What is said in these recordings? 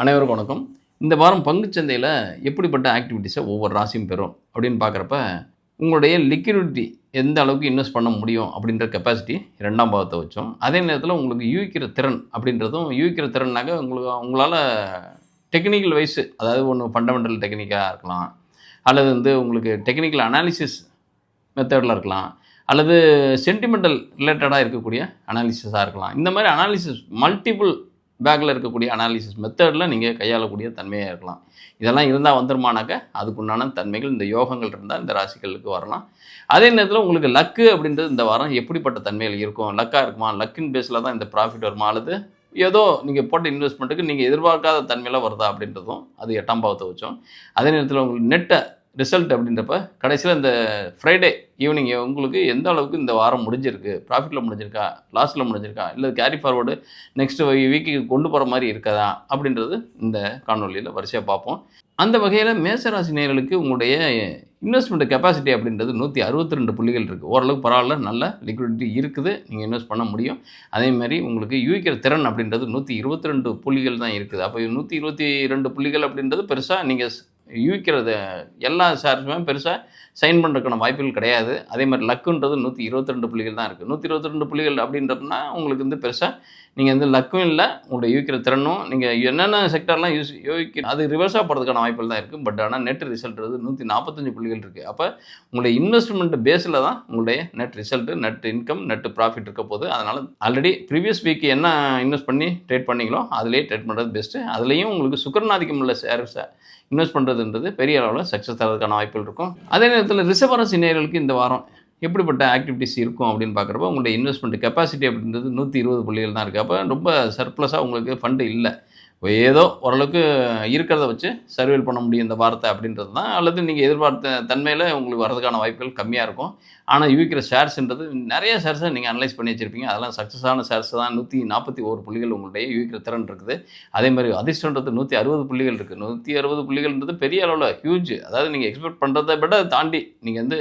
அனைவருக்கும் வணக்கம். இந்த வாரம் பங்குச்சந்தையில் எப்படிப்பட்ட ஆக்டிவிட்டீஸை ஒவ்வொரு ராசியும் பெறும் அப்படின்னு பார்க்குறப்ப உங்களுடைய லிக்விடிட்டி எந்த அளவுக்கு இன்வெஸ்ட் பண்ண முடியும் அப்படின்ற கெப்பாசிட்டி ரெண்டாம் பாவத்தை வச்சோம். அதே நேரத்தில் உங்களுக்கு யூகிக்கிற திறன் அப்படின்றதும் யூகிக்கிற திறன்னாக்க உங்களுக்கு உங்களால் டெக்னிக்கல் வைஸு அதாவது ஒன்று ஃபண்டமெண்டல் டெக்னிக்காக இருக்கலாம். அல்லது வந்து உங்களுக்கு டெக்னிக்கல் அனாலிசிஸ் மெத்தடில் இருக்கலாம். அல்லது சென்டிமெண்டல் ரிலேட்டடாக இருக்கக்கூடிய அனாலிசிஸாக இருக்கலாம். இந்த மாதிரி அனாலிசிஸ் மல்டிபிள் பேக்கில் இருக்கக்கூடிய அனாலிசிஸ் மெத்தடில் நீங்கள் கையாளக்கூடிய தன்மையாக இருக்கலாம். இதெல்லாம் இருந்தால் வந்துருமானாக்க அதுக்குண்டான தன்மைகள் இந்த யோகங்கள் இருந்தால் இந்த ராசிகளுக்கு வரலாம். அதே நேரத்தில் உங்களுக்கு லக்கு அப்படின்றது இந்த வாரம் எப்படிப்பட்ட தன்மைகள் இருக்கும்? லக்காக இருக்குமா? லக்கின் பேஸில் தான் இந்த ப்ராஃபிட் வருமா? அல்லது ஏதோ நீங்கள் போட்ட இன்வெஸ்ட்மெண்ட்டுக்கு நீங்கள் எதிர்பார்க்காத தன்மையில் வருதா அப்படின்றதும் அது எட்டாம் பாவத்தை வச்சோம். அதே நேரத்தில் உங்களுக்கு நெட்டை ரிசல்ட் அப்படின்றப்ப கடைசியில் இந்த ஃப்ரைடே ஈவினிங் உங்களுக்கு எந்த அளவுக்கு இந்த வாரம் முடிஞ்சிருக்கு? ப்ராஃபிட்டில் முடிஞ்சிருக்கா? லாஸில் முடிஞ்சிருக்கா? இல்லை கேரி ஃபார்வர்டு நெக்ஸ்ட் வீக்கு கொண்டு போகிற மாதிரி இருக்கதா? அப்படின்றது இந்த காணொலியில் வரிசையாக பார்ப்போம். அந்த வகையில் மேசராசி நேயர்களுக்கு உங்களுடைய இன்வெஸ்ட்மெண்ட் கெப்பாசிட்டி அப்படின்றது நூற்றி அறுபத்தி ரெண்டு புள்ளிகள் இருக்குது ஓரளவுக்கு பரவாயில்ல நல்ல லிக்விடிட்டி இருக்குது. நீங்கள் இன்வெஸ்ட் பண்ண முடியும். அதே மாதிரி உங்களுக்கு யூகிக்கிற திறன் அப்படின்றது நூற்றி இருபத்தி ரெண்டு புள்ளிகள் தான் இருக்குது. அப்போ நூற்றி இருபத்தி ரெண்டு புள்ளிகள் அப்படின்றது பெருசாக நீங்கள் யூகிக்கிறது எல்லா சார்ஜுமே பெருசாக சைன் பண்ணுறதுக்கான வாய்ப்புகள் கிடையாது. அதே மாதிரி லக்குன்றது நூற்றி இருபத்தி ரெண்டு புள்ளிகள் தான் இருக்குது நூற்றி இருபத்தி ரெண்டு புள்ளிகள் அப்படின்றப்பனா உங்களுக்கு வந்து பெருசாக நீங்கள் வந்து லக்கும் இல்லை உங்களுடைய யூகிக்கிற திறனும் நீங்கள் என்னென்ன செக்டர்லாம் யூஸ் யோகிக்க அது ரிவர்ஸாக போகிறதுக்கான வாய்ப்புகள் தான் இருக்குது பட் ஆனால் நெட் ரிசல்ட் நூற்றி நாற்பத்தஞ்சு புள்ளிகள் இருக்குது அப்போ உங்களுடைய இன்வெஸ்ட்மெண்ட் பேஸில் தான் உங்களுடைய net result net income net profit இருக்க போது அதனால் ஆல்ரெடி ப்ரீவியஸ் வீக் என்ன இன்வெஸ்ட் பண்ணி ட்ரேட் பண்ணீங்களோ அதிலேயே ட்ரேட் பண்ணுறது பெஸ்ட்டு அதுலேயும் உங்களுக்கு சுக்கரநாதிக்கம் உள்ள ஷேர்ஸை இன்வெஸ்ட் பண்ணுறதுன்றது பெரிய அளவில் சக்ஸஸ் தரதுக்கான வாய்ப்புகள் இருக்கும். அதே நேரத்தில் ரிசர்வரசி நேர்களுக்கு இந்த வாரம் எப்படிப்பட்ட ஆக்டிவிட்டிஸ் இருக்கும் அப்படின்னு பார்க்குறப்ப உங்களுடைய இன்வெஸ்ட்மெண்ட் கெப்பாசிட்டி அப்படின்றது நூற்றி இருபது புள்ளிகள் தான் இருக்குது அப்போ ரொம்ப சர்ப்ளஸாக உங்களுக்கு ஃபண்டு இல்லை. ஏதோ ஓரளவுக்கு இருக்கிறத வச்சு சர்வேல் பண்ண முடியும் இந்த வாரத்தை அப்படின்றது தான். அல்லது நீங்கள் எதிர்பார்த்த தன்மையில் உங்களுக்கு வரதுக்கான வாய்ப்புகள் கம்மியாக இருக்கும். ஆனால் யூகிக்கிற ஷேர்ஸ்ன்றது நிறைய ஷேர்ஸை நீங்கள் அனலைஸ் பண்ணி வச்சுருப்பீங்க. அதெல்லாம் சக்ஸஸான ஷேர்ஸ் தான். நூற்றி நாற்பத்தி ஒரு புள்ளிகள் உங்களுடைய யூகிக்கிற திறன் இருக்குது. அதே மாதிரி அதிர்ஷ்டன்றது நூற்றி அறுபது புள்ளிகள் இருக்குது நூற்றி அறுபது புள்ளிகள்ன்றது பெரிய அளவில் ஹியூஜ் அதாவது நீங்கள் எக்ஸ்பெக்ட் பண்ணுறதை விட தாண்டி நீங்கள் வந்து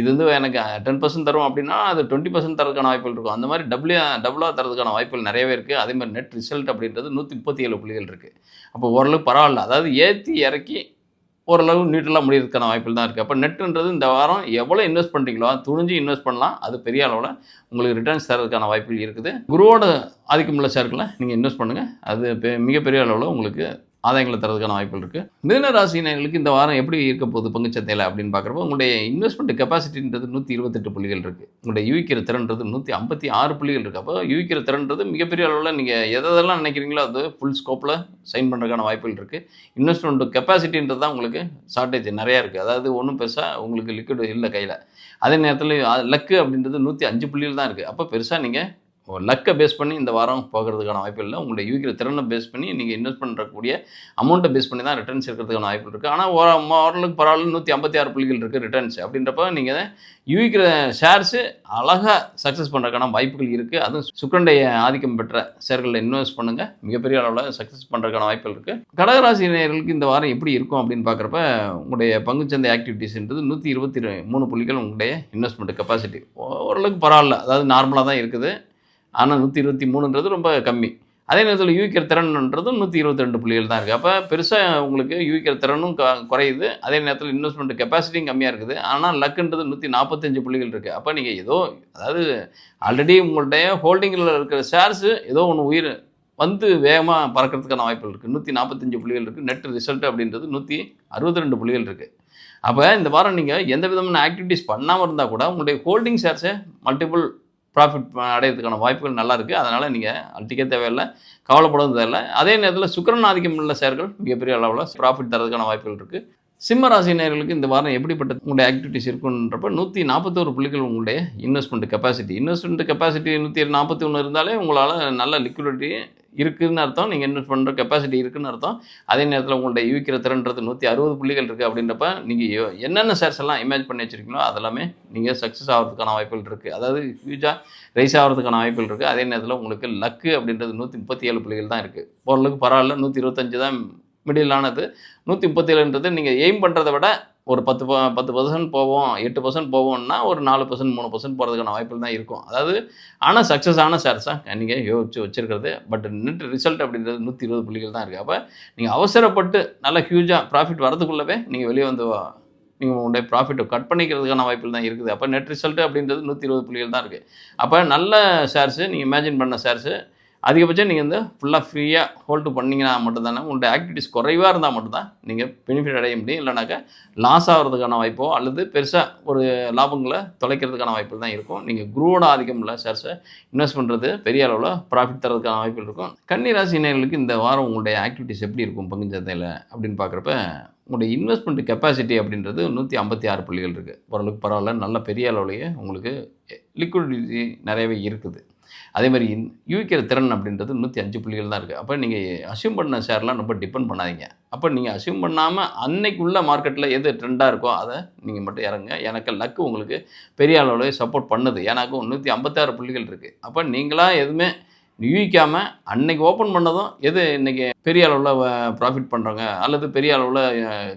இது வந்து எனக்கு டென் பர்சன்ட் தரும் அப்படின்னா அது டுவெண்ட்டி பர்சன்ட் தரதுக்கான வாய்ப்புகள் இருக்கும். அந்த மாதிரி டபுளாக டபுளாக தரதுக்கான வாய்ப்புகள் நிறையவே இருக்குது அதே மாதிரி நெட் ரிசல்ட் அப்படின்றது நூற்றி முப்பத்தி ஏழு புள்ளிகள் இருக்குது அப்போ ஓரளவுக்கு பரவாயில்ல. அதாவது ஏற்றி இறக்கி ஓரளவு நீட்டலாக முடியறதுக்கான வாய்ப்புகள் தான் இருக்குது அப்போ நெட்டுன்றது இந்த வாரம் எவ்வளோ இன்வெஸ்ட் பண்ணுறீங்களோ துணிஞ்சு இன்வெஸ்ட் பண்ணலாம். அது பெரிய அளவில் உங்களுக்கு ரிட்டர்ன்ஸ் தரதுக்கான வாய்ப்புகள் இருக்குது. குருவோட ஆதிக்கமுள்ள ஷேர்களை நீங்கள் இன்வெஸ்ட் பண்ணுங்கள் அது பெ- மிகப்பெரிய அளவில் உங்களுக்கு ஆதாயங்களை தரதுக்கான வாய்ப்புகள் இருக்குது மிதுன ராசினர்களுக்கு இந்த வாரம் எப்படி இருக்க போகுது பங்குச்சந்தையில் அப்படின்னு பார்க்குறப்போ உங்களுடைய இன்வெஸ்ட்மெண்ட் கெப்பாசிட்டின்றது நூற்றி இருபத்தெட்டு புள்ளிகள் இருக்குது உங்களுடைய யூகிக்கிற திறன்றது நூற்றி ஐம்பத்தி ஆறு புள்ளிகள் இருக்குது அப்போ யூகிக்கிற திறன்றது மிகப்பெரிய அளவில் நீங்கள் எதெல்லாம் நினைக்கிறீங்களோ அது ஃபுல் ஸ்கோப்பில் சைன் பண்ணுறதுக்கான வாய்ப்புகள் இருக்குது இன்வெஸ்ட்மெண்ட் கெப்பாசிட்டின்றது தான் உங்களுக்கு ஷார்ட்டேஜ் நிறையா இருக்குது அதாவது ஒன்றும் பெருசாக உங்களுக்கு லிக்விட் இல்லை கையில். அதே நேரத்தில் லக்கு அப்படின்றது நூற்றி அஞ்சு புள்ளிகள் தான் இருக்குது அப்போ பெருசாக நீங்கள் லக்கை பேஸ் பண்ணி இந்த வாரம் போகிறதுக்கான வாய்ப்பு இல்லை. உங்களுடைய யூகிக்கிற திறனை பேஸ் பண்ணி நீங்கள் இன்வெஸ்ட் பண்ணுறக்கூடிய அமௌண்ட்டை பேஸ் பண்ணி தான் ரிட்டர்ன்ஸ் இருக்கிறதுக்கான வாய்ப்பு இருக்குது ஆனால் ஒரு ஓரளவுக்கு பரவாயில்ல நூற்றி ஐம்பத்தி ஆறு புள்ளிகள் இருக்குது ரிட்டர்ன்ஸ் அப்படின்றப்ப நீங்கள் யூகிக்கிற ஷேர்ஸு அழகாக சக்ஸஸ் பண்ணுறதுக்கான வாய்ப்புகள் இருக்குது அதுவும் சுக்கரண்டைய ஆதிக்கம் பெற்ற ஷேர்களில் இன்வெஸ்ட் பண்ணுங்கள் மிகப்பெரிய அளவில் சக்ஸஸ் பண்ணுறதுக்கான வாய்ப்புகள் இருக்குது கடகராசினியர்களுக்கு இந்த வாரம் எப்படி இருக்கும் அப்படின்னு பார்க்குறப்ப உங்களுடைய பங்குச்சந்தை ஆக்டிவிட்டீஸ்ன்றது நூற்றி இருபத்தி மூணு புள்ளிகள் உங்களுடைய இன்வெஸ்ட்மெண்ட் கெப்பாசிட்டி ஓரளவுக்கு பரவாயில்ல. அதாவது நார்மலாக தான் இருக்குது. ஆனால் நூற்றி இருபத்தி மூணுன்றது ரொம்ப கம்மி. அதே நேரத்தில் யூகிக்கிற திறன்ன்றதும் நூற்றி இருபத்தி ரெண்டு புள்ளிகள் தான் இருக்குது. அப்போ பெருசாக உங்களுக்கு யூகிக்கிற திறனும் க குறையுது. அதே நேரத்தில் இன்வெஸ்ட்மெண்ட் கெப்பாசிட்டியும் கம்மியாக இருக்குது. ஆனால் லக்குன்றது நூற்றி நாற்பத்தஞ்சு புள்ளிகள் இருக்குது. அப்போ நீங்கள் ஏதோ அதாவது ஆல்ரெடி உங்களுடைய ஹோல்டிங்கில் இருக்கிற ஷேர்ஸு ஏதோ ஒன்று உயிர் வந்து வேகமாக பறக்கிறதுக்கான வாய்ப்புகள் இருக்குது. நூற்றி நாற்பத்தஞ்சு புள்ளிகள் இருக்குது. நெட் ரிசல்ட் அப்படின்றது நூற்றி அறுபத்தி ரெண்டு புள்ளிகள் இருக்குது. அப்போ இந்த வாரம் நீங்கள் எந்த விதமான ஆக்டிவிட்டீஸ் பண்ணாமல் இருந்தால் கூட உங்களுடைய ஹோல்டிங் ஷேர்ஸை மல்டிபிள் ப்ராஃபிட் அடையிறதுக்கான வாய்ப்புகள் நல்லா இருக்குது அதனால் நீங்கள் அட்டிக்க தேவையில்லை கவலைப்படவும் தேவையில்லை. அதே நேரத்தில் சுக்கரன் ஆதிக்கம் உள்ள ஷேர்கள் மிகப்பெரிய அளவில் ப்ராஃபிட் தரதுக்கான வாய்ப்புகள் இருக்குது சிம்ம ராசினியர்களுக்கு இந்த வாரம் எப்படிப்பட்ட உங்களுடைய ஆக்டிவிட்டிஸ் இருக்குன்றப்ப நூற்றி நாற்பத்தோரு புள்ளிகள் உங்களுடைய இன்வெஸ்ட்மெண்ட் கெப்பாசிட்டி இன்வெஸ்ட்மெண்ட் கெப்பாசிட்டி நூற்றி நாற்பத்தி ஒன்று இருந்தாலே உங்களால் நல்ல லிக்விடிட்டி இருக்குதுன்னு அர்த்தம் நீங்கள் இன்வெஸ்ட் பண்ணுற கெப்பாசிட்டி இருக்குதுன்னு அர்த்தம். அதே நேரத்தில் உங்களுடைய யூகிக்கிற திறன்றது நூற்றி அறுபது புள்ளிகள் இருக்குது அப்படின்றப்ப நீங்கள் என்னென்ன ஷேர்ஸ் எல்லாம் இமேஜ் பண்ணி வச்சிருக்கீங்களோ அதெல்லாமே நீங்கள் சக்ஸஸ் ஆகிறதுக்கான வாய்ப்புகள் இருக்குது அதாவது ஃபியூச்சர் ரைஸ் ஆகிறதுக்கான வாய்ப்புகள் இருக்குது அதே நேரத்தில் உங்களுக்கு லக்கு அப்படின்றது நூற்றி முப்பத்தி ஏழு புள்ளிகள் தான் இருக்குது ஓரளவுக்கு பரவாயில்ல நூற்றி இருபத்தஞ்சு தான் மிடிலானது நூற்றி முப்பத்தேழுன்றது நீங்கள் எய்ம் பண்ணுறதை விட ஒரு பத்து ப- பத்து பர்சன்ட் போவோம் எட்டு பர்சன்ட் போவோம்னா ஒரு நாலு பர்சன்ட் மூணு பர்சன்ட் போகிறதுக்கான வாய்ப்புகள் தான் இருக்கும். அதாவது ஆனால் சக்ஸஸ் ஆன ஷேர்ஸாக நீங்கள் யோசிச்சு வச்சிருக்கிறது பட் நெட் ரிசல்ட் அப்படின்றது நூற்றி இருபது புள்ளிகள் தான் இருக்குது அப்போ நீங்கள் அவசரப்பட்டு நல்ல ஹியூஜாக ப்ராஃபிட் வரதுக்குள்ளவே நீங்கள் வெளியே வந்து நீங்கள் உங்களுடைய ப்ராஃபிட்டை கட் பண்ணிக்கிறதுக்கான வாய்ப்புகள் தான் இருக்குது. அப்போ நெட் ரிசல்ட் அப்படின்றது நூற்றி இருபது புள்ளிகள் தான் இருக்குது அப்போ நல்ல ஷேர்ஸு நீங்கள் இமேஜின் பண்ண ஷேர்ஸு அதிகபட்சம் நீங்கள் வந்து ஃபுல்லாக ஃப்ரீயாக ஹோல்டு பண்ணிங்கன்னா மட்டும்தானே உங்களுடைய ஆக்டிவிட்டிஸ் குறைவாக இருந்தால் மட்டும்தான் நீங்கள் பெனிஃபிட் அடைய முடியும். இல்லைனாக்கா லாஸ் ஆகிறதுக்கான வாய்ப்போ அல்லது பெருசாக ஒரு லாபங்களை தொலைக்கிறதுக்கான வாய்ப்பு தான் இருக்கும். நீங்கள் குரூவோட ஆதிக்கம் உள்ள ஷேர்ஸை இன்வெஸ்ட் பண்ணுறது பெரிய அளவில் ப்ராஃபிட் தரதுக்கான வாய்ப்புகள் இருக்கும். கன்னிராசினியர்களுக்கு இந்த வாரம் உங்களுடைய ஆக்டிவிட்டிஸ் எப்படி இருக்கும் பங்குச்சந்தையில் அப்படின்னு பார்க்குறப்ப உங்களுடைய இன்வெஸ்ட்மெண்ட் கெப்பாசிட்டி அப்படின்றது நூற்றி ஐம்பத்தி ஆறு புள்ளிகள் இருக்குது ஓரளவுக்கு பரவாயில்ல நல்ல பெரிய அளவுலேயே உங்களுக்கு லிக்விடிட்டி நிறையவே இருக்குது. அதே மாதிரி யூகிக்கிற திறன் அப்படின்றது நூற்றி அஞ்சு புள்ளிகள் தான் இருக்குது அப்போ நீங்கள் அசியூம் பண்ண ஷேர்லாம் ரொம்ப டிபெண்ட் பண்ணாதீங்க. அப்போ நீங்கள் அசியூம் பண்ணாமல் அன்னைக்குள்ள மார்க்கெட்டில் எது ட்ரெண்டாக இருக்கோ அதை நீங்கள் மட்டும் இறங்க எனக்கு லக்கு உங்களுக்கு பெரிய அளவில் சப்போர்ட் பண்ணுது. ஏன்னாக்கும் நூற்றி ஐம்பத்தாறு புள்ளிகள் இருக்குது அப்போ நீங்களாக எதுவுமே யூகிக்காமல் அன்னைக்கு ஓப்பன் பண்ணதும் எது இன்றைக்கி பெரிய அளவில் ப்ராஃபிட் பண்ணுறாங்க அல்லது பெரிய அளவில்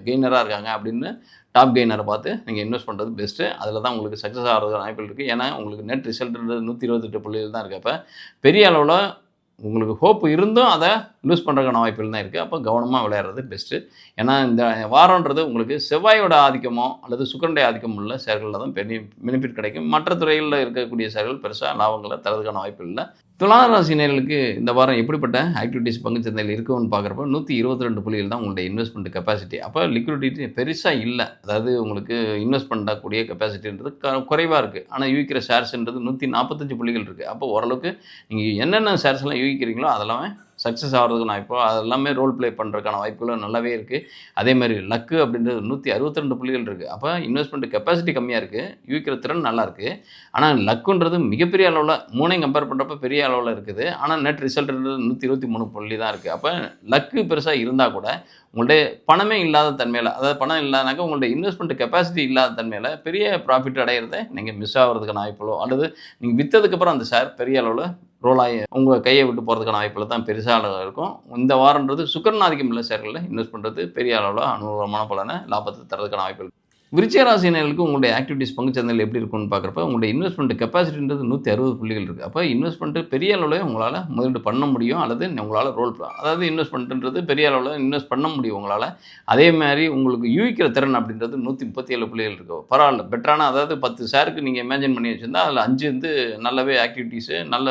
கெய்னராக இருக்காங்க அப்படின்னு டாப் கெய்னரை பார்த்து நீங்கள் இன்வெஸ்ட் பண்ணுறது பெஸ்ட்டு அதில் தான் உங்களுக்கு சக்ஸஸ் ஆகிறதுக்கு வாய்ப்புகள் இருக்குது ஏன்னா உங்களுக்கு நெட் ரிசல்ட்ன்றது நூற்றி இருபத்தெட்டு புள்ளியில் தான் இருக்குது அப்போ பெரிய அளவில் உங்களுக்கு ஹோப் இருந்தும் அதை லூஸ் பண்ணுறதுக்கான வாய்ப்புகள் தான் இருக்குது அப்போ கவனமாக விளையாடுறது பெஸ்ட்டு ஏன்னா இந்த வாரன்றது உங்களுக்கு செவ்வாயோட ஆதிக்கமோ அல்லது சுக்கரனுடைய ஆதிக்கம் உள்ள சேர்களில் தான் பெரிய பெனிஃபிட் கிடைக்கும். மற்ற துறைகளில் இருக்கக்கூடிய ஷேர்கள் பெருசாக லாபங்களை தரதுக்கான வாய்ப்பு இல்லை. துளாராசினியர்களுக்கு இந்த வாரம் எப்படிப்பட்ட ஆக்டிவிட்டீஸ் பங்குச்சந்தையில் இருக்குன்னு பார்க்குறப்ப நூற்றி இருபத்தி ரெண்டு புள்ளிகள் தான் உங்களுடைய இன்வெஸ்ட்மெண்ட் கெப்பாசிட்டி அப்போ லிக்விடிட்டி பெருசாக இல்லை. அதாவது உங்களுக்கு இன்வெஸ்ட் பண்ணக்கூடிய கெப்பாசிட்டின்றது க குறைவாக இருக்குது ஆனால் யூகிக்கிற ஷேர்ஸ்ன்றது நூற்றி நாற்பத்தஞ்சு புள்ளிகள் இருக்குது அப்போ ஓரளவுக்கு நீங்கள் என்னென்ன ஷேர்ஸ்லாம் யூகிக்கிறீங்களோ அதெல்லாமே சக்ஸஸ் ஆகிறதுக்கு நான் இப்போ அதெல்லாமே ரோல் ப்ளே பண்ணுறதுக்கான வாய்ப்புகளும் நல்லாவே இருக்குது அதே மாதிரி லக்கு அப்படின்றது நூற்றி அறுபத்தி ரெண்டு புள்ளிகள் இருக்குது அப்போ இன்வெஸ்ட்மெண்ட் கெப்பாசிட்டி கம்மியாக இருக்குது யூகிக்கிற திறன் நல்லா இருக்குது ஆனால் லக்குன்றது மிகப்பெரிய அளவில் மூணையும் கம்பேர் பண்ணுறப்ப பெரிய அளவில் இருக்குது. ஆனால் நெட் ரிசல்ட்ன்றது நூற்றி இருபத்தி மூணு புள்ளி தான் இருக்குது அப்போ லக்கு பெருசாக இருந்தால் கூட உங்களுடைய பணமே இல்லாத தன்மையில் அதாவது பணம் இல்லாதனாக்கா உங்களுடைய இன்வெஸ்ட்மெண்ட் கெப்பாசிட்டி இல்லாத தன்மையில் பெரிய ப்ராஃபிட் அடையிறத நீங்கள் மிஸ் ஆகிறதுக்கான வாய்ப்புகளோ அல்லது நீங்கள் விற்றதுக்கப்புறம் அந்த ஷேர் பெரிய அளவில் ரோல் ஆகி உங்கள் கையை விட்டு போகிறதுக்கான வாய்ப்பில் தான் பெருசாக அளவு இருக்கும். இந்த வாரன்றது சுக்கரன் ஆதிக்கம் இல்லை ஷேர்களில் இன்வெஸ்ட் பண்ணுறது பெரிய அளவில் அனுகூலமான பலனை லாபத்தை தரதுக்கான வாய்ப்புகள் விருச்சிக ராசினர்களுக்கு உங்களுடைய ஆக்டிவிட்டிஸ் பங்குச்சந்தையில் எப்படி இருக்கும்னு பார்க்குறப்ப உங்களுடைய இன்வெஸ்ட்மெண்ட் கெப்பாசிட்டின்றது நூற்றி அறுபது புள்ளிகள் இருக்குது அப்போ இன்வெஸ்ட்மெண்ட்டு பெரிய அளவில் உங்களால் முதலீடு பண்ண முடியும் அல்லது உங்களால் ரோல் அதாவது இன்வெஸ்ட்மெண்ட்டுன்றது பெரிய அளவில் இன்வெஸ்ட் பண்ண முடியும் உங்களால். அதே மாதிரி உங்களுக்கு யூகிக்கிற திறன் அப்படின்றது நூற்றி முப்பத்தி ஏழு புள்ளிகள் இருக்கும் பரவாயில்ல பெட்டரான அதாவது பத்து ஷேருக்கு நீங்கள் இமேஜின் பண்ணி வச்சுருந்தா அதில் அஞ்சு வந்து நல்லாவே ஆக்டிவிட்டீஸு நல்ல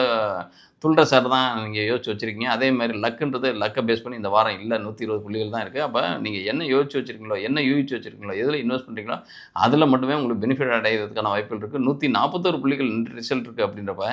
துல்ற சார் தான் நீங்கள் யோசிச்சு வச்சுருக்கீங்க. அதே மாதிரி லக்குன்றது லக்கை பேஸ் பண்ணி இந்த வாரம் இல்லை நூற்றி இருபது புள்ளிகள் தான் இருக்குது அப்போ நீங்கள் என்ன யோசிச்சு வச்சுருக்கீங்களோ என்ன யூகிச்சு வச்சுருக்கீங்களோ எதில் இன்வெஸ்ட் பண்ணுறீங்களோ அதில் மட்டுமே உங்களுக்கு பெனிஃபிட் அடைகிறதுக்கான வாய்ப்புகள் இருக்குது நூற்றி நாற்பத்தோரு புள்ளிகள் ரிசல்ட் இருக்குது அப்படின்றப்ப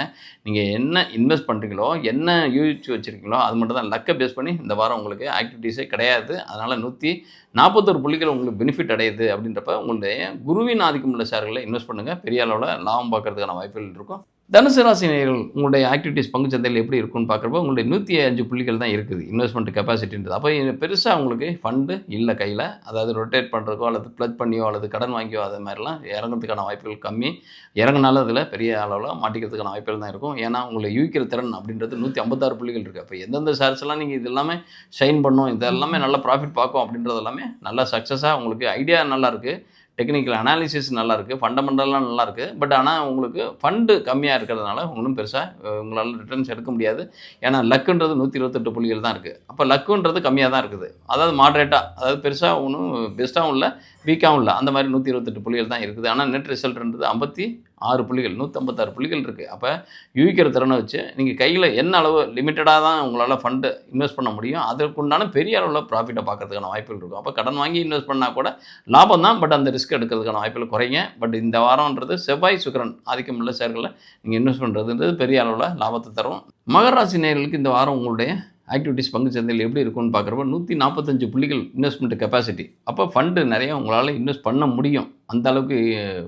நீங்கள் என்ன இன்வெஸ்ட் பண்ணுறீங்களோ என்ன யூகிச்சு வச்சுருக்கீங்களோ அது மட்டும் தான் லக்கை பேஸ் பண்ணி இந்த வாரம் உங்களுக்கு ஆக்டிவிட்டீஸே கிடையாது. அதனால் நூற்றி நாற்பத்தோரு புள்ளிகள் உங்களுக்கு பெனிஃபிட் அடையுது அப்படின்றப்ப உங்களுடைய குருவின் ஆதிக்கம் உள்ள ஷேர்களில் இன்வெஸ்ட் பண்ணுங்கள் பெரிய அளவில் லாபம் பார்க்கறதுக்கான வாய்ப்புகள் இருக்கும். தனுசு ராசி நேர்கள் உங்களுடைய ஆக்டிவிட்டீஸ் பங்குச்சந்தையில் எப்படி இருக்கும்னு பார்க்குறப்ப உங்களுடைய நூற்றி அஞ்சு புள்ளிகள் தான் இருக்குது. இன்வெஸ்ட்மெண்ட் கெப்பாசிட்டின்றது அப்போ பெருசாக உங்களுக்கு ஃபண்டு இல்லை கையில். அதாவது ரொட்டேட் பண்ணுறக்கோ அல்லது ப்ளட் பண்ணியோ அல்லது கடன் வாங்கியோ அது மாதிரிலாம் இறங்குறதுக்கான வாய்ப்புகள் கம்மி. இறங்கினாலும் அதில் பெரிய அளவில் மாட்டிக்கிறதுக்கான வாய்ப்புகள் தான் இருக்கும். ஏன்னா உங்களை யூகிக்கிற திறன் அப்படின்றது நூற்றி ஐம்பத்தாறு புள்ளிகள் இருக்குது அப்போ எந்தெந்த ஷேர்ஸ் எல்லாம் நீங்கள் இது எல்லாமே ஷைன் பண்ணும் இது எல்லாமே ப்ராஃபிட் பார்க்கும் அப்படின்றது எல்லாமே நல்லா சக்ஸஸாக உங்களுக்கு ஐடியா நல்லா இருக்குது டெக்னிக்கல் அனாலிசிஸ் நல்லா இருக்குது ஃபண்டமெண்டல்லாம் நல்லா இருக்குது பட் ஆனால் உங்களுக்கு ஃபண்டு கம்மியாக இருக்கிறதுனால ஒன்றும் பெருசாக உங்களால் ரிட்டர்ன்ஸ் எடுக்க முடியாது. ஏன்னா லக்குன்றது நூற்றி இருபத்தெட்டு புள்ளிகள் தான் இருக்குது அப்போ லக்குன்றது கம்மியாக தான் இருக்குது. அதாவது மாட்ரேட்டாக அதாவது பெருசாக ஒன்றும் பெஸ்ட்டாகவும் இல்லை வீக்காகவும் இல்லை. அந்த மாதிரி நூற்றி இருபத்தெட்டு புள்ளிகள் தான் இருக்குது. ஆனால் நெட் ரிசல்ட்ன்றது ஐம்பத்தி ஆறு புள்ளிகள் நூற்றம்பத்தாறு புள்ளிகள் இருக்குது அப்போ யூகிக்கிற திறனை வச்சு நீங்கள் கையில் என்ன அளவு லிமிட்டடாக தான் உங்களால் ஃபண்டு இன்வெஸ்ட் பண்ண முடியும் அதற்குண்டான பெரிய அளவில் ப்ராஃபிட்டை பார்க்கறதுக்கான வாய்ப்புகள் இருக்கும். அப்போ கடன் வாங்கி இன்வெஸ்ட் பண்ணால் கூட லாபம் தான் பட் அந்த ரிஸ்க் எடுக்கிறதுக்கான வாய்ப்புகள் குறைங்க. பட் இந்த வாரம்ன்றது செவ்வாய் சுக்கரன் ஆதிக்கம் உள்ள ஷேர்களில் நீங்கள் இன்வெஸ்ட் பண்ணுறதுன்றது பெரிய அளவில் லாபத்தை தரும். மகராசி நேர்களுக்கு இந்த வாரம் உங்களுடைய ஆக்டிவிட்டீஸ் பங்கு சந்தையில் எப்படி இருக்கும்னு பார்க்குறப்ப நூற்றி நாற்பத்தஞ்சு புள்ளிகள் இன்வெஸ்ட்மெண்ட் கெப்பாசிட்டி அப்போ ஃபண்டு நிறையா உங்களால் இன்வெஸ்ட் பண்ண முடியும். அந்த அளவுக்கு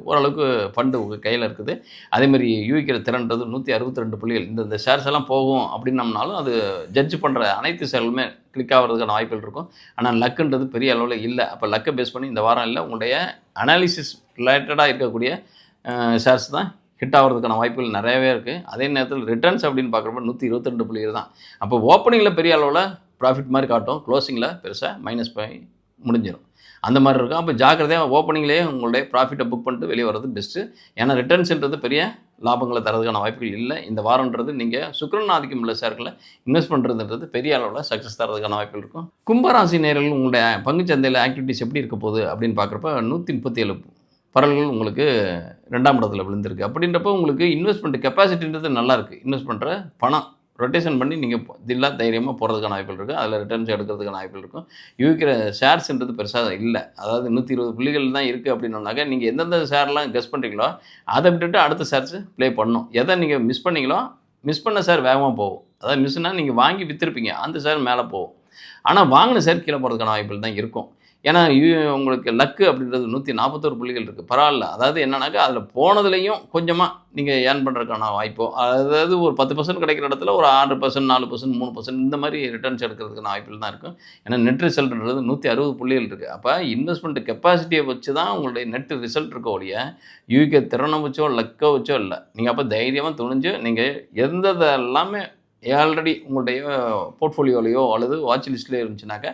ஓரளவுக்கு ஃபண்டு உங்கள் கையில் இருக்குது. அதேமாதிரி யூகிக்கிற திறன்றது நூற்றி அறுபத்தி ரெண்டு புள்ளிகள். இந்த இந்த ஷேர்ஸ் எல்லாம் போகும் அப்படின்னம்னாலும் அது ஜட்ஜ் பண்ணுற அனைத்து ஷேர்களுமே கிளிக் ஆகிறதுக்கான வாய்ப்புகள் இருக்கும். ஆனால் லக்குன்றது பெரிய அளவில் இல்லை. அப்போ லக்கை பேஸ் பண்ணி இந்த வாரம் இல்லை. உங்களுடைய அனாலிசிஸ் ரிலேட்டடாக இருக்கக்கூடிய ஷேர்ஸ் தான் ஹிட் ஆகிறதுக்கான வாய்ப்புகள் நிறையவே இருக்குது அதே நேரத்தில் ரிட்டர்ன்ஸ் அப்படின்னு பார்க்குறப்ப நூற்றி இருபத்திரெண்டு புள்ளி புள்ளிகள் தான். அப்போ ஓப்பனிங்கில் பெரிய அளவில் ப்ராஃபிட் மாதிரி காட்டும். க்ளோசிங்கில் பெருசாக மைனஸ் போய் முடிஞ்சிடும் அந்த மாதிரி இருக்கும். அப்போ ஜாக்கிரதையாக ஓப்பனிங்லேயே உங்களுடைய ப்ராஃபிட்டை புக் பண்ணிட்டு வெளியே வர்றது பெஸ்ட்டு ஏன்னா ரிட்டர்ன்ஸ்ன்றது பெரிய லாபங்களை தரதுக்கான வாய்ப்புகள் இல்லை. இந்த வாரம்ன்றது நீங்கள் சுக்கரன் ஆதிக்கம் உள்ள சேர்க்கில் இன்வெஸ்ட் பண்ணுறதுன்றது பெரிய அளவில் சக்ஸஸ் தரதுக்கான வாய்ப்புகள் இருக்கும். கும்பராசி நேரில் உங்களுடைய பங்குச்சந்தையில் ஆக்டிவிட்டிஸ் எப்படி இருக்க போகுது அப்படின்னு பார்க்குறப்ப நூற்றி முப்பத்தி ஏழு பரல்கள் உங்களுக்கு ரெண்டாம் இடத்துல விழுந்திருக்கு. அப்படின்றப்போ உங்களுக்கு இன்வெஸ்ட்மெண்ட் கெப்பாசிட்டின்றது நல்லாயிருக்கு இன்வெஸ்ட் பண்ணுற பணம் ரொட்டேஷன் பண்ணி நீங்கள் தில்லா தைரியமாக போகிறதுக்கான வாய்ப்புகள் இருக்குது அதில் ரிட்டர்ன்ஸ் எடுக்கிறதுக்கான வாய்ப்புகள் இருக்கும் யூகிக்கிற ஷேர்ஸ்ன்றது பெருசாக இல்லை. அதாவது நூற்றி இருபது புள்ளிகள் தான் இருக்குது அப்படின்னாக்கா நீங்கள் எந்தெந்த ஷேர்லாம் கெஸ் பண்ணுறீங்களோ அதை விட்டுட்டு அடுத்த ஷேர்ஸ் ப்ளே பண்ணும் எதை நீங்கள் மிஸ் பண்ணீங்களோ மிஸ் பண்ண ஷேர் வேகமாக போகும். அதாவது மிஸ்னால் நீங்கள் வாங்கி விற்றுருப்பீங்க அந்த ஷேர் மேலே போகும். ஆனால் வாங்கின ஷேர் கீழே போகிறதுக்கான வாய்ப்புகள் தான் இருக்கும். ஏன்னா யூ- உங்களுக்கு லக்கு அப்படின்றது நூற்றி நாற்பத்தோரு புள்ளிகள் இருக்குது பரவாயில்ல. அதாவது என்னன்னாக்கா அதில் போனதுலேயும் கொஞ்சமாக நீங்கள் ஏர்ன் பண்ணுறதுக்கான வாய்ப்போ. அதாவது ஒரு பத்து பர்சன்ட் கிடைக்கிற இடத்துல ஒரு ஆறு பர்சன்ட் நாலு பர்சன்ட் மூணு பர்சன்ட் இந்த மாதிரி ரிட்டர்ன்ஸ் எடுக்கிறதுக்கான வாய்ப்புகள் தான் இருக்கும் ஏன்னா நெட் ரிசல்ட்ன்றது நூற்றி அறுபது புள்ளிகள் இருக்குது அப்போ இன்வெஸ்ட்மெண்ட் கெப்பாசிட்டியை வச்சு தான் உங்களுடைய நெட் ரிசல்ட் இருக்க ஒழிய யூகே திறனை வச்சோ லக்கோ வச்சோ இல்லை. நீங்கள் அப்போ தைரியமாக துணிஞ்சு நீங்கள் எந்தது எல்லாமே ஆல்ரெடி உங்களுடைய போர்ட்ஃபோலியோலையோ அல்லது வாட்ச் லிஸ்ட்லேயோ இருந்துச்சுனாக்கா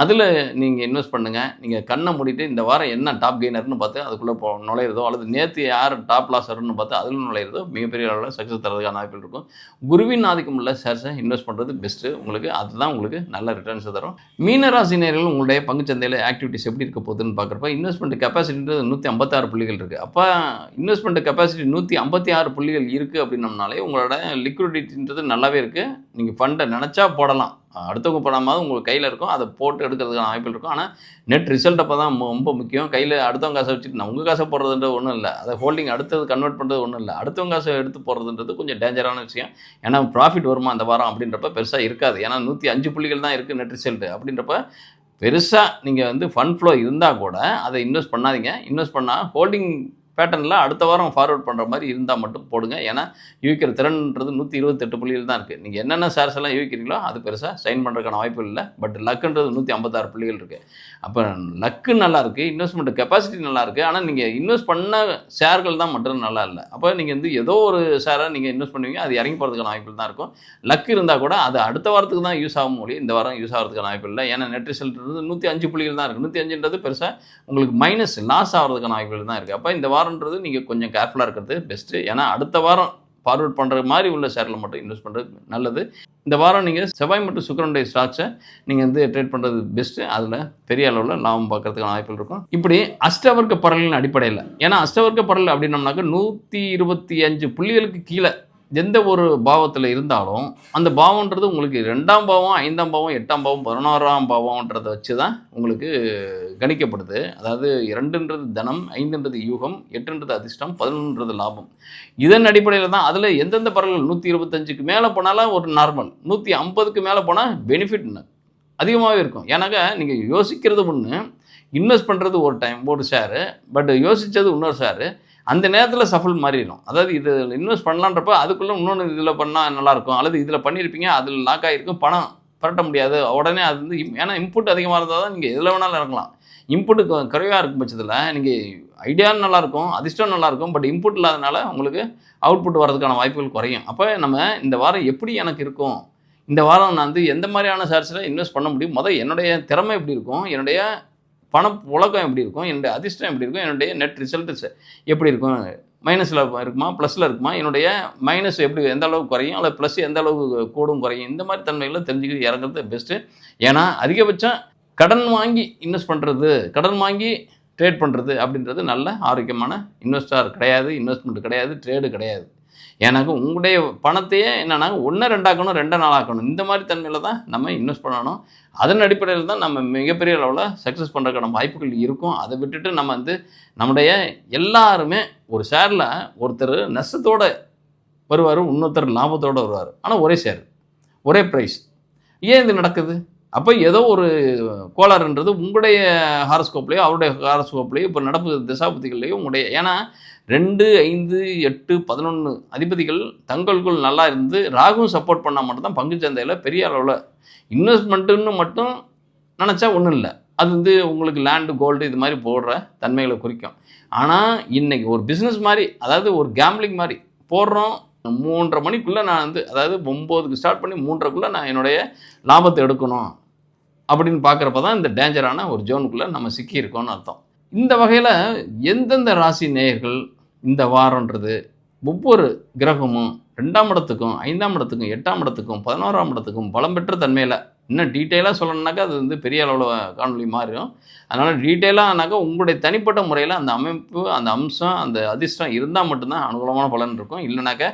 அதில் நீங்கள் இன்வெஸ்ட் பண்ணுங்கள் நீங்கள் கண்ணை மூடிட்டு இந்த வாரம் என்ன டாப் கெய்னர்னு பார்த்து அதுக்குள்ளே போ நுழையிறதோ அல்லது நேற்று யார் டாப் லாஸர்னு பார்த்து அதில் நுழையிறதோ மிகப்பெரிய அளவில் சக்ஸஸ் தரதுக்கான வாய்ப்புகள் இருக்கும். குருவின் ஆதிக்கம் உள்ள ஷேர்ஸை இன்வெஸ்ட் பண்ணுறது பெஸ்ட்டு உங்களுக்கு அதுதான் உங்களுக்கு நல்ல ரிட்டர்ன்ஸை தரும். மீனராசினியர்கள் உங்களுடைய பங்குச்சந்தையில் ஆக்டிவிட்டிஸ் எப்படி இருக்க போகுதுன்னு பார்க்குறப்ப இன்வெஸ்ட்மெண்ட் கெப்பாசிட்டின்றது நூற்றி ஐம்பத்தாறு புள்ளிகள் இருக்குது அப்போ இன்வெஸ்ட்மெண்ட் கெப்பாசிட்டி நூற்றி ஐம்பத்தி ஆறு புள்ளிகள் இருக்குது அப்படின்னம்னாலே உங்களோட லிக்விடிட்டின்றது நல்லாவே இருக்குது நீங்கள் ஃபண்டை நினச்சா போடலாம். அடுத்தவங்க போடாமல் உங்களுக்கு கையில் இருக்கும். அதை போட்டு எடுக்கிறதுக்கான வாய்ப்புகள் இருக்கும். ஆனால் நெட் ரிசல்ட் அப்போ தான் ரொம்ப முக்கியம். கையில் அடுத்தவங்க காசை வச்சுட்டு நான் உங்கள் காசை போடுறதுன்றது ஒன்றும் இல்லை. அதை ஹோல்டிங் அடுத்தது கன்வெர்ட் பண்ணுறது ஒன்றும் இல்லை. அடுத்தவங்க காசை எடுத்து போடுறதுன்றது கொஞ்சம் டேஞ்சரான விஷயம். ஏன்னா ப்ராஃபிட் வருமா அந்த வாரம் அப்படின்றப்ப பெருசாக இருக்காது. ஏன்னா நூற்றி அஞ்சு புள்ளிகள் தான் இருக்குது நெட் ரிசல்ட் அப்படின்றப்ப பெருசாக நீங்கள் வந்து ஃபண்ட் ஃப்ளோ இருந்தால் கூட அதை இன்வெஸ்ட் பண்ணாதீங்க. இன்வெஸ்ட் பண்ணால் ஹோல்டிங் பேட்டர்னில் அடுத்த வாரம் ஃபார்வர்ட் பண்ணுற மாதிரி இருந்தால் மட்டும் போடுங்க. ஏன்னா யூகிக்கிற திறன்ன்றது நூற்றி இருபத்தெட்டு புள்ளிகள் தான் இருக்குது நீங்கள் என்னென்ன ஷேர்ஸ் எல்லாம் யூகிக்கிறீங்களோ அது பெருசாக சைன் பண்ணுறதுக்கான வாய்ப்பு இல்லை. பட் லக்குன்றது நூற்றி ஐம்பத்தாறு புள்ளிகள் இருக்குது அப்போ லக்கு நல்லா இருக்குது இன்வெஸ்ட்மெண்ட் கெப்பாசிட்டி நல்லா இருக்குது ஆனால் நீங்கள் இன்வெஸ்ட் பண்ண ஷேர்கள் தான் மட்டும் நல்லா இல்லை. அப்போ நீங்கள் வந்து ஏதோ ஒரு ஷேரை நீங்கள் இன்வெஸ்ட் பண்ணுவீங்க அது இறங்கி போகிறதுக்கான வாய்ப்புகள் தான் இருக்கும். லக் இருந்தால் கூட அது அடுத்த வாரத்துக்கு தான் யூஸ் ஆகும் மொழி இந்த வாரம் யூஸ் ஆகிறதுக்கான வாய்ப்பு இல்லை. ஏன்னா நெட் ரிசல்ட்ன்றது நூற்றி அஞ்சு புள்ளிகள் தான் இருக்குது நூற்றி அஞ்சுன்றது பெருசாக உங்களுக்கு மைனஸ் லாஸ் ஆகிறதுக்கான வாய்ப்புகள் தான் இருக்குது அப்போ இந்த வாரம் வாரன்றது நீங்கள் கொஞ்சம் கேர்ஃபுல்லாக இருக்கிறது பெஸ்ட்டு ஏன்னா அடுத்த வாரம் ஃபார்வர்ட் பண்ணுற மாதிரி உள்ள ஷேரில் மட்டும் இன்வெஸ்ட் பண்ணுறது நல்லது. இந்த வாரம் நீங்கள் செவ்வாய் மற்றும் சுக்கரனுடைய ஸ்டாக்ஸை நீங்கள் வந்து ட்ரேட் பண்ணுறது பெஸ்ட்டு அதில் பெரிய அளவில் லாபம் பார்க்கறதுக்கான வாய்ப்புகள் இருக்கும். இப்படி அஷ்டவர்க்க பரலின் அடிப்படையில் ஏன்னா அஷ்டவர்க்க பரல் அப்படின்னம்னாக்க நூற்றி இருபத்தி அஞ்சு புள்ளிகளுக்கு கீழே எந்த ஒரு பாவத்தில் இருந்தாலும் அந்த பாவம்ன்றது உங்களுக்கு ரெண்டாம் பாவம் ஐந்தாம் பாவம் எட்டாம் பாவம் பதினோராம் பாவம்ன்றதை வச்சு தான் உங்களுக்கு கணிக்கப்படுது. அதாவது இரண்டுன்றது தனம் ஐந்துன்றது யூகம் எட்டுன்றது அதிர்ஷ்டம் பதினொன்றது லாபம். இதன் அடிப்படையில் தான் அதில் எந்தெந்த பரல்கள் நூற்றி இருபத்தஞ்சுக்கு மேலே போனாலும் ஒரு நார்மல் நூற்றி ஐம்பதுக்கு மேலே போனால் பெனிஃபிட் அதிகமாகவே இருக்கும். ஏன்னாக்கா நீங்கள் யோசிக்கிறது ஒன்று இன்வெஸ்ட் பண்ணுறது ஒரு டைம் ஒரு ஷேரு பட் யோசித்தது இன்னொரு ஷேரு அந்த நேரத்தில் சஃபல் மாறிடும் அதாவது இது இன்வெஸ்ட் பண்ணலான்றப்ப அதுக்குள்ளே இன்னொன்று இதில் பண்ணால் நல்லாயிருக்கும். அல்லது இதில் பண்ணியிருப்பீங்க அதில் லாக் ஆகிருக்கும் பணம் பரட்ட முடியாது. உடனே அது வந்து ஏன்னா இன்புட் அதிகமாக இருந்தால் தான் நீங்கள் எதில் வேணாலும் இறங்கலாம். இன்புட் குறைவாக இருக்கும் பட்சத்தில் நீங்கள் ஐடியான்னு நல்லாயிருக்கும் அதிர்ஷ்டம் நல்லாயிருக்கும் பட் இன்புட் இல்லாதனால உங்களுக்கு அவுட்புட் வரதுக்கான வாய்ப்புகள் குறையும். அப்போ நம்ம இந்த வாரம் எப்படி எனக்கு இருக்கும்? இந்த வாரம் நான் வந்து எந்த மாதிரியான ஷேர்ஸில் இன்வெஸ்ட் பண்ண முடியும்? முதல் என்னுடைய திறமை எப்படி இருக்கும்? என்னுடைய பண புழக்கம் எப்படி இருக்கும்? என்னுடைய அதிர்ஷ்டம் எப்படி இருக்கும்? என்னுடைய நெட் ரிசல்ட்ஸ் எப்படி இருக்கும்? மைனஸில் இருக்குமா? ப்ளஸில் இருக்குமா? என்னுடைய மைனஸ் எப்படி எந்த அளவுக்கு குறையும்? அல்லது ப்ளஸ் எந்த அளவுக்கு கூடும் குறையும்? இந்த மாதிரி தன்மைகளை தெரிஞ்சுக்கிட்டு இறங்குறது பெஸ்ட்டு ஏன்னா அதிகபட்சம் கடன் வாங்கி இன்வெஸ்ட் பண்ணுறது கடன் வாங்கி ட்ரேட் பண்ணுறது அப்படின்றது நல்ல ஆரோக்கியமான இன்வெஸ்டார் கிடையாது இன்வெஸ்ட்மெண்ட் கிடையாது ட்ரேடு கிடையாது. ஏன்னாக்க உங்களுடைய பணத்தையே என்னன்னா ஒன்று ரெண்டாக்கணும் ரெண்டை நாளாக்கணும். இந்த மாதிரி தன்மையில் தான் நம்ம இன்வெஸ்ட் பண்ணணும். அதன் அடிப்படையில் தான் நம்ம மிகப்பெரிய அளவில் சக்ஸஸ் பண்ணுறதுக்கான வாய்ப்புகள் இருக்கும். அதை விட்டுட்டு நம்ம வந்து நம்முடைய எல்லாருமே ஒரு ஷேரில் ஒருத்தர் நஷ்டத்தோட வருவார் இன்னொருத்தர் லாபத்தோடு வருவார். ஆனால் ஒரே ஷேர் ஒரே ப்ரைஸ் ஏன் இது நடக்குது? அப்போ ஏதோ ஒரு கோளாறுன்றது உங்களுடைய ஹாரஸ்கோப்லேயோ அவருடைய ஹாரஸ்கோப்லேயோ இப்போ நடப்பு திசாபதிகள்லையோ உங்களுடைய ஏன்னா ரெண்டு ஐந்து எட்டு பதினொன்று அதிபதிகள் தங்களுக்குள் நல்லா இருந்து ராகுவும் சப்போர்ட் பண்ணால் மட்டும்தான் பங்குச்சந்தையில் பெரிய அளவில் இன்வெஸ்ட்மெண்ட்டுன்னு மட்டும் நினச்சா ஒன்றும் இல்லை. அது வந்து உங்களுக்கு லேண்டு கோல்டு இது மாதிரி போடுற தன்மைகளை குறிக்கும். ஆனால் இன்றைக்கி ஒரு பிஸ்னஸ் மாதிரி அதாவது ஒரு கேம்லிங் மாதிரி போடுறோம். மூன்றரை மணிக்குள்ளே நான் வந்து அதாவது ஒம்போதுக்கு ஸ்டார்ட் பண்ணி மூன்றரைக்குள்ளே நான் என்னுடைய லாபத்தை எடுக்கணும் அப்படின்னு பார்க்குறப்ப தான் இந்த டேஞ்சரான ஒரு ஜோனுக்குள்ளே நம்ம சிக்கியிருக்கோம்னு அர்த்தம். இந்த வகையில் எந்தெந்த ராசி நேயர்கள் இந்த வாரன்றது ஒவ்வொரு கிரகமும் ரெண்டாம் இடத்துக்கும் ஐந்தாம் இடத்துக்கும் எட்டாம் இடத்துக்கும் பதினோராம் இடத்துக்கும் பலம் பெற்ற தன்மையில். இன்னும் டீட்டெயிலாக சொல்லணுன்னாக்கா அது வந்து பெரிய அளவில் காணொலி மாறிடும் அதனால் டீட்டெயிலானாக்கா உங்களுடைய தனிப்பட்ட முறையில் அந்த அமைப்பு அந்த அம்சம் அந்த அதிர்ஷ்டம் இருந்தால் மட்டும்தான் அனுகூலமான பலன் இருக்கும். இல்லைனாக்கா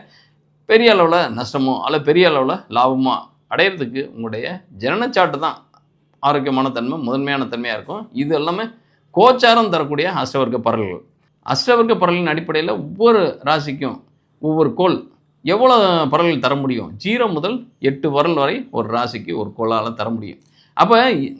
பெரிய அளவில் நஷ்டமோ அல்ல பெரிய அளவில் லாபமோ அடையிறதுக்கு உங்களுடைய ஜனனச்சாட்டு தான் ஆரோக்கியமான தன்மை முதன்மையான தன்மையாக இருக்கும். இது எல்லாமே கோச்சாரம் தரக்கூடிய அஷ்டவர்க்க பரல்கள். அஷ்டவர்க்க பரலின் அடிப்படையில் ஒவ்வொரு ராசிக்கும் ஒவ்வொரு கோள் எவ்வளோ பரல்கள் தர முடியும்? ஜீரோ முதல் எட்டு வரல் வரை ஒரு ராசிக்கு ஒரு கோளால் தர முடியும். அப்போ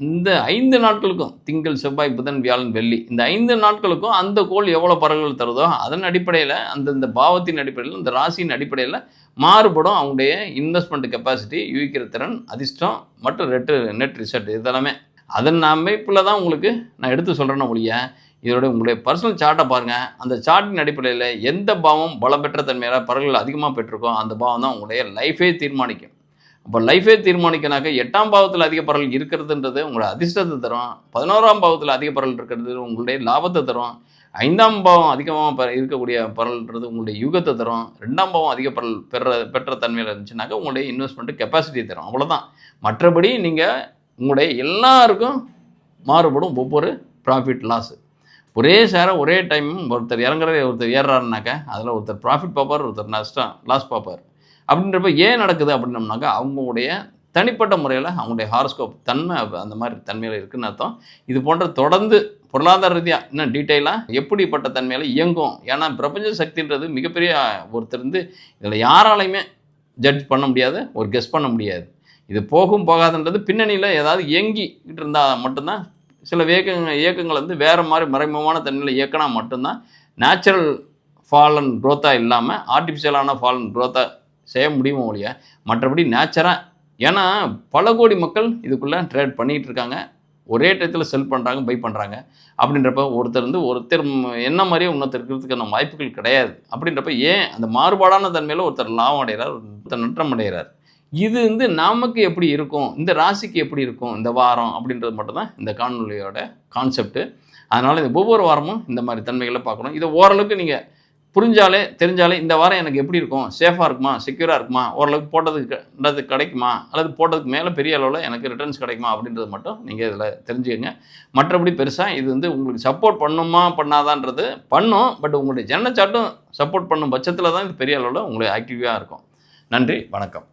இந்த ஐந்து நாட்களுக்கும் திங்கள் செவ்வாய் புதன் வியாழன் வெள்ளி இந்த ஐந்து நாட்களுக்கும் அந்த கோள் எவ்வளோ பரல்கள் தருதோ அதன் அடிப்படையில் அந்தந்த பாவத்தின் அடிப்படையில் இந்த ராசியின் அடிப்படையில் மாறுபடும் அவங்களுடைய இன்வெஸ்ட்மெண்ட் கெப்பாசிட்டி யூகிக்கிற திறன் அதிர்ஷ்டம் மற்றும் ரெட்டு நெட் ரிசல்ட் இதெல்லாமே. அதன் அமைப்பில் தான் உங்களுக்கு நான் எடுத்து சொல்கிறேன்னு ஒழிய இதோட உங்களுடைய பர்சனல் சார்ட்டை பாருங்கள் அந்த சார்ட்டின் அடிப்படையில் எந்த பாவம் பலம் பெற்ற தன்மையில் பரல்கள் அதிகமாக பெற்றிருக்கோ அந்த பாவம் தான் உங்களுடைய லைஃபே தீர்மானிக்கும். அப்போ லைஃபே தீர்மானிக்கனாக்க எட்டாம் பாவத்தில் அதிக பரல் இருக்கிறதுன்றது உங்களோட அதிர்ஷ்டத்தை தரும். பதினோராம் பாவத்தில் அதிக பரல் இருக்கிறது உங்களுடைய லாபத்தை தரும். ஐந்தாம் பாவம் அதிகமாக ப இருக்கக்கூடிய பரல்ன்றது உங்களுடைய யுகத்தை தரும். ரெண்டாம் பாவம் அதிக பரல் பெற பெற்ற தன்மையில் இருந்துச்சுனாக்கா உங்களுடைய இன்வெஸ்ட்மெண்ட்டு கெப்பாசிட்டி தரும். அவ்வளோதான் மற்றபடி நீங்கள் உங்களுடைய எல்லாருக்கும் மாறுபடும் ஒவ்வொரு ப்ராஃபிட் லாஸு ஒரே ஷேரை ஒரே டைம் ஒருத்தர் இறங்குறது ஒருத்தர் ஏறுறாருனாக்கா அதில் ஒருத்தர் ப்ராஃபிட் பார்ப்பார் ஒருத்தர் நஷ்டம் லாஸ் பார்ப்பார். அப்படின்றப்ப ஏன் நடக்குது அப்படின்னம்னாக்கா அவங்களுடைய தனிப்பட்ட முறையில் அவங்களுடைய ஹாரோஸ்கோப் தன்மை அந்த மாதிரி தன்மையில் இருக்குன்னு அர்த்தம். இது போன்ற தொடர்ந்து பொருளாதார ரீதியாக இன்னும் டீட்டெயிலாக எப்படிப்பட்ட தன்மையில் இயங்கும்? ஏன்னா பிரபஞ்ச சக்தின்றது மிகப்பெரிய ஒருத்தர் இருந்து இதில் யாராலையுமே ஜட்ஜ் பண்ண முடியாது ஒரு கெஸ் பண்ண முடியாது. இது போகும் போகாதுன்றது பின்னணியில் ஏதாவது இயங்கிக்கிட்டு இருந்தால் மட்டும்தான் சில இயக்கங்க இயக்கங்கள் வந்து வேறு மாதிரி மறைமுகமான தன்மையில் இயக்கினா மட்டும்தான் நேச்சுரல் ஃபால் அண்ட் க்ரோத்தாக இல்லாமல் ஆர்டிஃபிஷியலான ஃபால் அண்ட் க்ரோத்தாக செய்ய முடியுமோ ஒழிய மற்றபடி நேச்சராக ஏன்னா பல கோடி மக்கள் இதுக்குள்ளே ட்ரேட் பண்ணிகிட்டு இருக்காங்க. ஒரே டயத்தில் செல் பண்ணுறாங்க பை பண்ணுறாங்க அப்படின்றப்ப ஒருத்தர் வந்து ஒருத்தர் என்ன மாதிரியே இன்னொருத்தர் இருக்கிறதுக்கான வாய்ப்புகள் கிடையாது. அப்படின்றப்ப ஏன் அந்த மாறுபாடான தன்மையில் ஒருத்தர் லாபம் அடைகிறார் ஒருத்தர் நட்டம் அடைகிறார்? இது வந்து நமக்கு எப்படி இருக்கும்? இந்த ராசிக்கு எப்படி இருக்கும்? இந்த வாரம் அப்படின்றது மட்டும்தான் இந்த காணொலியோட கான்செப்ட்டு அதனால் இந்த ஒவ்வொரு வாரமும் இந்த மாதிரி தன்மைகளை பார்க்கணும். இதை ஓரளவுக்கு நீங்கள் புரிஞ்சாலே தெரிஞ்சாலே இந்த வாரம் எனக்கு எப்படி இருக்கும்? சேஃபாக இருக்குமா? செக்யூராக இருக்குமா? ஓரளவுக்கு போட்டதுக்கு கிடைக்குமா? அல்லது போட்டதுக்கு மேலே பெரிய அளவில் எனக்கு ரிட்டர்ன்ஸ் கிடைக்குமா? அப்படின்றது மட்டும் நீங்கள் இதில் தெரிஞ்சுக்கங்க. மற்றபடி பெருசாக இது வந்து உங்களுக்கு சப்போர்ட் பண்ணுமா? பண்ணாதான்றது பண்ணும். பட் உங்களுடைய ஜனச்சாட்டும் சப்போர்ட் பண்ணும் பட்சத்தில் தான் இது பெரிய அளவில் உங்களுக்கு ஆக்டிவாக இருக்கும். நன்றி. வணக்கம்.